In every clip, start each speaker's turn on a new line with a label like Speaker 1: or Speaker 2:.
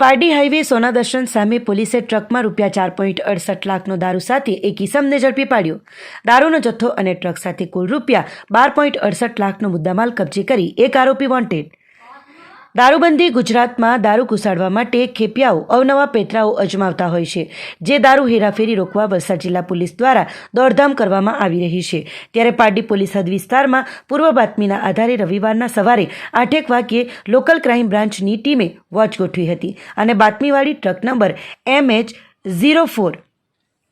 Speaker 1: Pardi highway સોના દર્શન સામે પોલીસે ટ્રકમાં રૂપિયા ચાર પોઈન્ટ અડસઠ લાખનો દારૂ સાથે એક ઇસમને ઝડપી પાડ્યો. દારૂનો જથ્થો અને ટ્રક સાથે કુલ રૂપિયા બાર પોઈન્ટ અડસઠ લાખનો મુદ્દામાલ કબજે કરી એક આરોપી વોન્ટેડ દારૂબંધી ગુજરાતમાં દારૂ ઘુસાડવા માટે ખેપિયાઓ, અવનવા પેતરાઓ અજમાવતા હોય છે, જે દારૂ હેરાફેરી રોકવા વલસાડ જિલ્લા પોલીસ દ્વારા દોડધામ કરવામાં આવી રહી છે. ત્યારે પારડી પોલીસ હદ વિસ્તારમાં પૂર્વ બાતમીના આધારે રવિવારના સવારે આઠેક વાગ્યે લોકલ ક્રાઇમ બ્રાન્ચની ટીમે વોચ ગોઠવી હતી અને બાતમીવાળી truck number M H zero four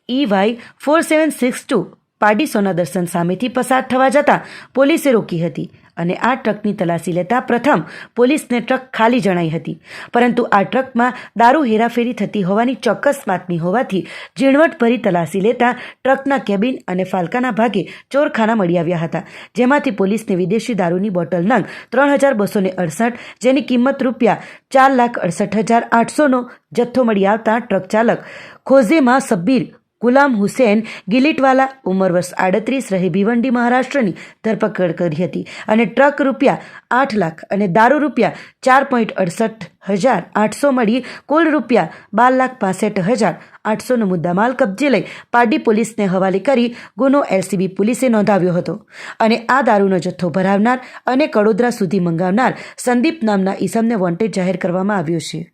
Speaker 1: E Y four seven six two Pardi Sona Darshan સામેથી પસાર થવા જતાં પોલીસે રોકી હતી. અને આ ટ્રકની તલાશી લેતા પ્રથમ પોલીસને ટ્રક ખાલી જણાઈ હતી. પરંતુ આ ટ્રકમાં દારૂ હેરાફેરી થતી હોવાની ચોક્કસ બાતમી હોવાથી ઝીણવટભરી તલાશી લેતા ટ્રકના કેબિન અને ફાલકાના ભાગે ચોરખાના મળી આવ્યા હતા, જેમાંથી પોલીસને વિદેશી દારૂની બોટલ નંગ ત્રણ હજાર બસો અડસઠ જેની કિંમત રૂપિયા ચાર લાખ અડસઠ હજાર આઠસોનો જથ્થો મળી આવતા ટ્રક ચાલક ખોઝેમાં સબ્બીર ગુલામ હુસેન ગિલિટવાલા ઉંમર વર્ષ આડત્રીસ રહે ભિવંડી મહારાષ્ટ્રની ધરપકડ કરી હતી અને ટ્રક રૂપિયા આઠ લાખ અને દારૂ રૂપિયા ચાર પોઈન્ટ અડસઠ હજાર આઠસો મળી, કુલ રૂપિયા બાર લાખ પાસઠ હજાર આઠસોનો મુદ્દામાલ કબજે લઈ પારડી પોલીસને હવાલે કરી ગુનો એલસીબી પોલીસે નોંધાવ્યો હતો. અને આ દારૂનો જથ્થો ભરાવનાર અને કડોદરા સુધી મંગાવનાર સંદીપ નામના ઈસમને વોન્ટેડ જાહેર કરવામાં આવ્યો છે.